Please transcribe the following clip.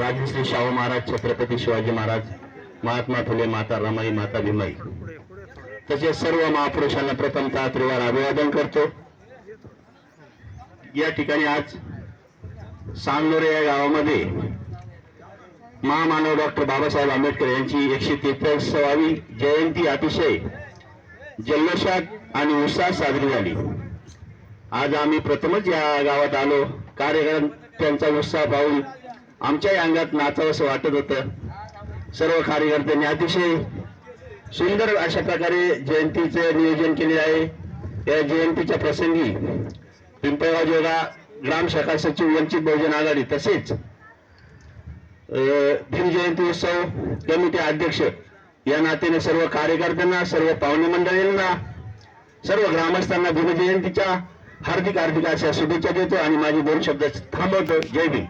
राजश्री शाहू महाराज छत्रपती शिवाजी महाराज महात्मा फुले माता रमाई माता भीमाई. तसेच सर्व महापुरुषांना प्रथमतः त्रिवार अभिवादन करतो. या ठिकाणी आज सांगलोरे या गावामध्ये महामानव डॉक्टर बाबासाहेब आंबेडकर यांची एकशे तेहतीसावी जयंती अतिशय जल्लोषात आणि उत्साहात साजरी झाली. आज आम्ही प्रथमच या गावात आलो. कार्यकर्त्यांचा उत्साह पाहून आमच्याही अंगात नाचावंसं वाटत होतं. सर्व कार्यकर्त्यांनी अतिशय सुंदर अशा प्रकारे जयंतीचे नियोजन केले आहे. या जयंतीच्या प्रसंगी पिंपळगाव जोगा ग्राम शाखा सचिव वंचित बहुजन आघाडी तसेच अं, जयंती उत्सव कमिटी अध्यक्ष या नात्याने सर्व कार्यकर्त्यांना सर्व पाहुणे मंडळींना सर्व ग्रामस्थांना भीमजयंतीच्या हार्दिक हार्दिक अशा शुभेच्छा देतो आणि माझे दोन शब्द थांबवतो. जय भीम.